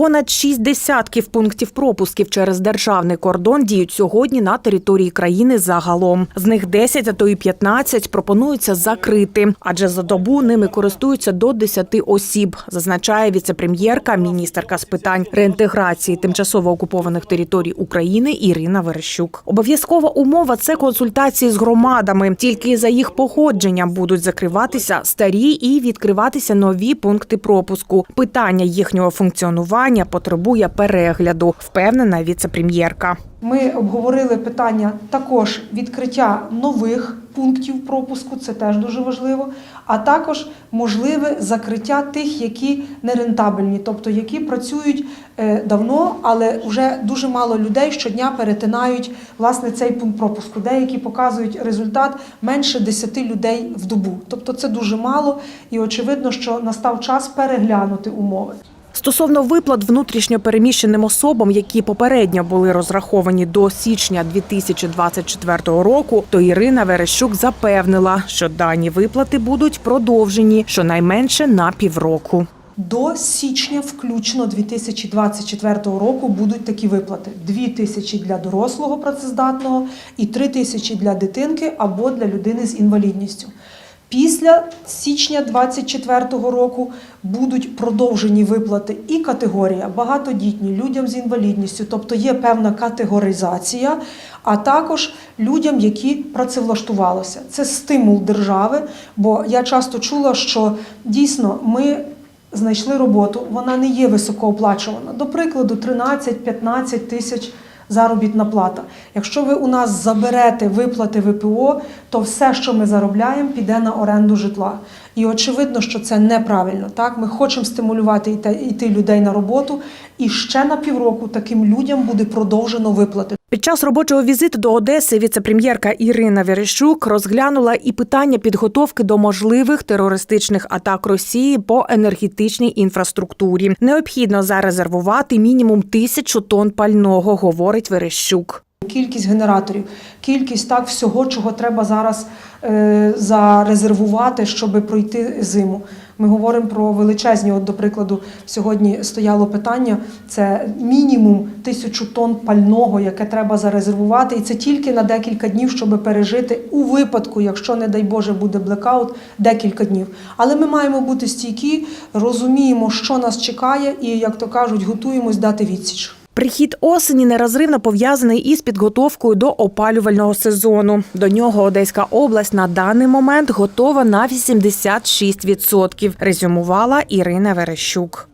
Понад шість десятків пунктів пропусків через державний кордон діють сьогодні на території країни загалом. З них 10, а то і 15 пропонується закрити, адже за добу ними користуються до 10 осіб, зазначає віцепрем'єрка, міністерка з питань реінтеграції тимчасово окупованих територій України Ірина Верещук. Обов'язкова умова це консультації з громадами. Тільки за їх погодженням будуть закриватися старі і відкриватися нові пункти пропуску. Питання їхнього функціонування потребує перегляду, впевнена віцепрем'єрка. Ми обговорили питання також відкриття нових пунктів пропуску, це теж дуже важливо, а також можливе закриття тих, які нерентабельні, тобто які працюють е, давно, але вже дуже мало людей щодня перетинають власне цей пункт пропуску. Деякі показують результат менше 10 людей в добу. Тобто це дуже мало, і очевидно, що настав час переглянути умови. Стосовно виплат внутрішньо переміщеним особам, які попередньо були розраховані до січня 2024 року, то Ірина Верещук запевнила, що дані виплати будуть продовжені щонайменше на півроку. До січня, включно 2024 року, будуть такі виплати: 2 тисячі для дорослого працездатного і 3 тисячі для дитинки або для людини з інвалідністю. Після січня 2024 року будуть продовжені виплати і категорія багатодітні людям з інвалідністю, тобто є певна категоризація, а також людям, які працевлаштувалися. Це стимул держави, бо я часто чула, що дійсно ми знайшли роботу, вона не є високооплачувана. До прикладу, 13-15 тисяч заробітна плата. Якщо ви у нас заберете виплати ВПО, то все, що ми заробляємо, піде на оренду житла. І очевидно, що це неправильно. Так, ми хочемо стимулювати йти, людей на роботу, і ще на півроку таким людям буде продовжено виплати. Під час робочого візиту до Одеси віцепрем'єрка Ірина Верещук розглянула і питання підготовки до можливих терористичних атак Росії по енергетичній інфраструктурі. Необхідно зарезервувати мінімум тисячу тонн пального, говорить Верещук. Кількість генераторів, кількість так всього, чого треба зараз е, зарезервувати, щоб пройти зиму. Ми говоримо про величезні. От, до прикладу, сьогодні стояло питання: це мінімум тисячу тонн пального, яке треба зарезервувати, і це тільки на декілька днів, щоб пережити у випадку, якщо, не дай Боже, буде блекаут, декілька днів. Але ми маємо бути стійкі, розуміємо, що нас чекає, і як то кажуть, готуємось дати відсіч. Прихід осені нерозривно пов'язаний із підготовкою до опалювального сезону. До нього Одеська область на даний момент готова на 86%, резюмувала Ірина Верещук.